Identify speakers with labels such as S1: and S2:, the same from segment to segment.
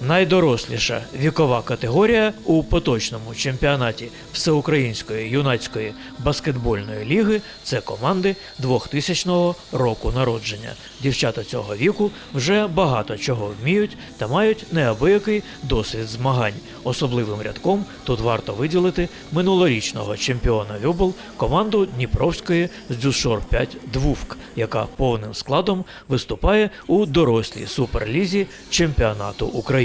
S1: Найдоросліша вікова категорія у поточному чемпіонаті Всеукраїнської юнацької баскетбольної ліги це команди 2000 року народження. Дівчата цього віку вже багато чого вміють та мають неабиякий досвід змагань. Особливим рядком тут варто виділити минулорічного чемпіона Любол команду Дніпровської з Дюшор 5 Двувк, яка повним складом виступає у дорослій суперлізі чемпіонату України.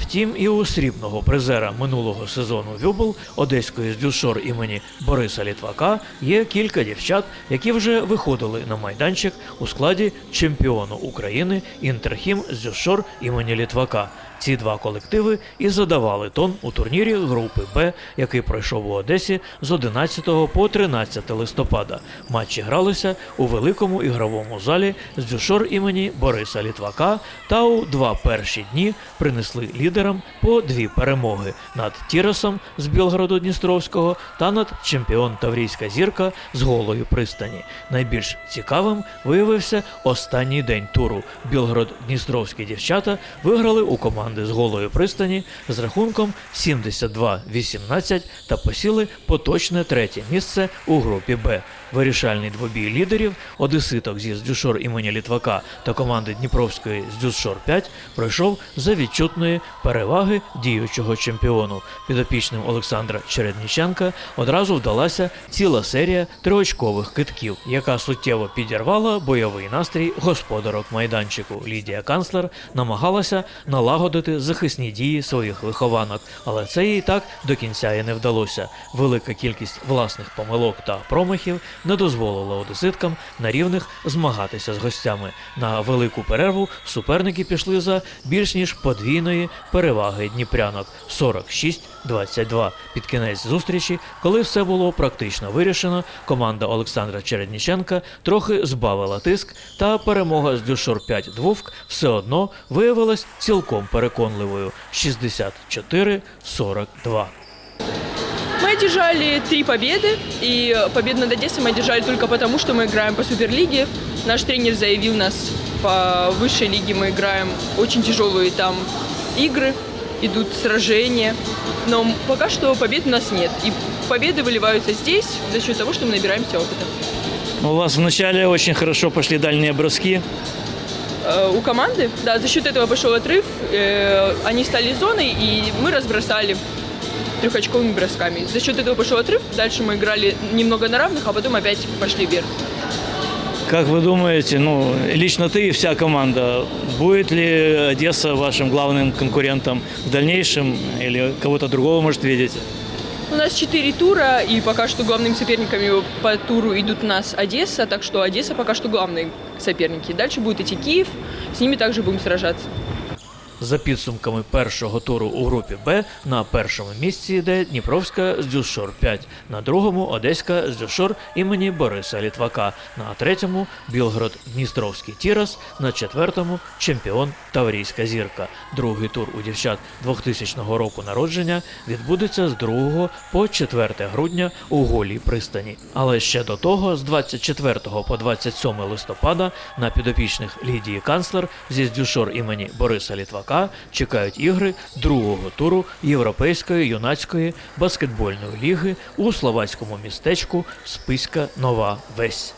S1: Втім, і у срібного призера минулого сезону Вюбл Одеської з Дюшор імені Бориса Літвака є кілька дівчат, які вже виходили на майданчик у складі чемпіону України Інтерхім з Дюшор імені Літвака. Ці два колективи і задавали тон у турнірі групи Б, який пройшов у Одесі з 11 по 13 листопада. Матчі гралися у великому ігровому залі з дюшор імені Бориса Літвака та у два перші дні принесли лідерам по дві перемоги над Тіросом з Білгороду Дністровського та над чемпіон Таврійська зірка з голої пристані. Найбільш цікавим виявився останній день туру. Білгород-Дністровські дівчата виграли у команди з голої пристані з рахунком 72-18 та посіли поточне третє місце у групі Б. Вирішальний двобій лідерів Одеситок зі Здюшор імені Літвака та команди Дніпровської Здюшор 5 пройшов за відчутної переваги діючого чемпіону. Підопічним Олександра Чередніченка одразу вдалася ціла серія триочкових китків, яка суттєво підірвала бойовий настрій господарок майданчику. Лідія Канцлер намагалася налагодити захисні дії своїх вихованок, але це їй так до кінця і не вдалося. Велика кількість власних помилок та промахів не дозволила одеситкам на рівних змагатися з гостями. На велику перерву суперники пішли за більш ніж подвійної переваги дніпрянок 46-22. Під кінець зустрічі, коли все було практично вирішено, команда Олександра Чередніченка трохи збавила тиск, та перемога з Дюшор 5 Двувк все одно виявилась цілком переконливою 64-42.
S2: Мы одержали три победы, и победу над Одессой мы одержали только потому, что мы играем по Суперлиге. Наш тренер заявил нас по высшей лиге, мы играем очень тяжелые там игры, идут сражения. Но пока что побед у нас нет. И победы выливаются здесь за счет того, что мы набираемся опыта.
S1: У вас вначале очень хорошо пошли дальние броски.
S2: Э, У команды, да, за счет этого пошел отрыв. Э, Они стали зоной, и мы разбросали трехочковыми бросками. За счет этого пошел отрыв. Дальше мы играли немного на равных, а потом опять пошли вверх.
S1: Как вы думаете, ну, лично ты и вся команда, будет ли Одесса вашим главным конкурентом в дальнейшем или кого-то другого может видеть?
S2: У нас четыре тура, и пока что главными соперниками по туру идут у нас Одесса, так что Одесса пока что главные соперники. Дальше будет идти Киев, с ними также будем сражаться.
S1: За підсумками першого туру у групі Б на першому місці йде Дніпровська з Дюшор 5, на другому Одеська з Дюшор імені Бориса Літвака, на третьому Білгород Дністровський Тірас, на четвертому чемпіон Таврійська зірка. Другий тур у дівчат 2000 року народження відбудеться з 2 по 4 грудня у голій пристані. Але ще до того, з 24 по 27 листопада на підопічних Лідії Канцлер зі Здюшор імені Бориса Літвака чекають ігри другого туру Європейської юнацької баскетбольної ліги у словацькому містечку Списька Нова Весь.